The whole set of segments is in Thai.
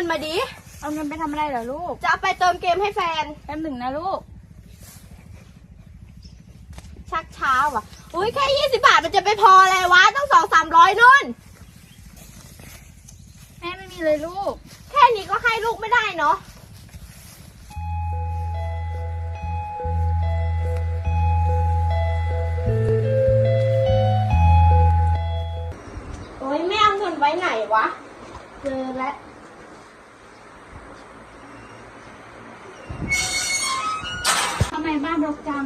นไปทำอะไรเหรอลูกจะเอาไปเติมเกมให้แฟน แป๊บหนึ่งนะลูก ชักเช้าอะ อุ้ยแค่ยี่สิบาทมันจะไปพออะไรวะ ต้องสองสามร้อยนู่น แม่ไม่มีเลยลูก แค่นี้ก็ให้ลูกไม่ได้เนาะ โอ้ยแม่เอาเงินไว้ไหนวะ เจอแล้ว ทำไมบ้านรกจัง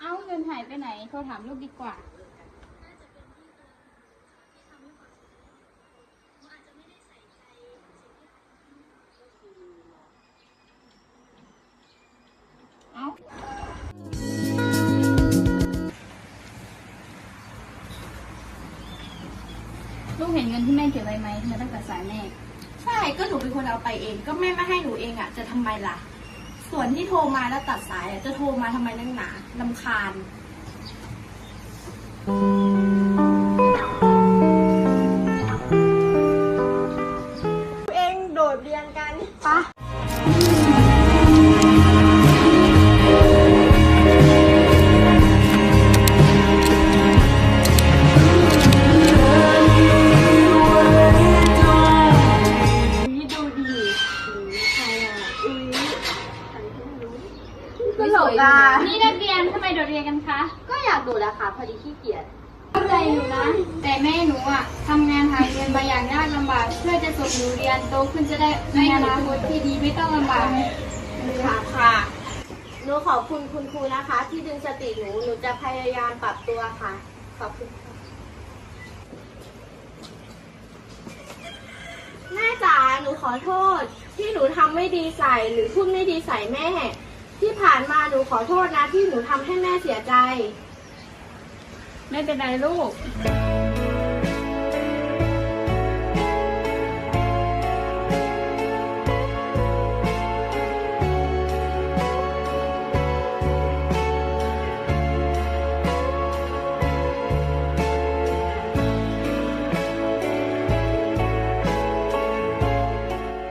เอ้าเงินหายไปไหน โทรถามลูกดีกว่า เอ้า ลูกเห็นเงินที่แม่เก็บไว้ไหมทำไมต้องตัดสายแม่ ใช่ ก็หนูเป็นคนเอาไปเอง ก็แม่ไม่ให้หนูเองอะ จะทำไมล่ะ ส่วนที่โทรมาแล้วตัดสายอะจะโทรมาทำไมนักหนาลำคาญ เองโดดเรียนกันปะ ตลกอะนี่นักเรียนทำไมโดดเรียนกันคะ ก็อยากดูแหละค่ะ พอดีขี้เกียจเข้าใจอยู่นะ แต่แม่หนูอะทำงานหาเงินมาอย่างยากลำบาก เพื่อจะส่งหนูเรียนโตขึ้นจะได้ในอนาคตที่ดีไม่ต้องลำบากค่ะค่ะหนูขอบคุณคุณครูนะคะ ที่ดึงสติหนู หนูจะพยายามปรับตัวค่ะ ขอบคุณค่ะแม่จ๋าหนูขอโทษ ที่หนูทำไม่ดีใส่หรือพูดไม่ดีใส่แม่ ที่ผ่านมาหนูขอโทษนะที่หนูทำให้แม่เสียใจ ไม่เป็นไรลูก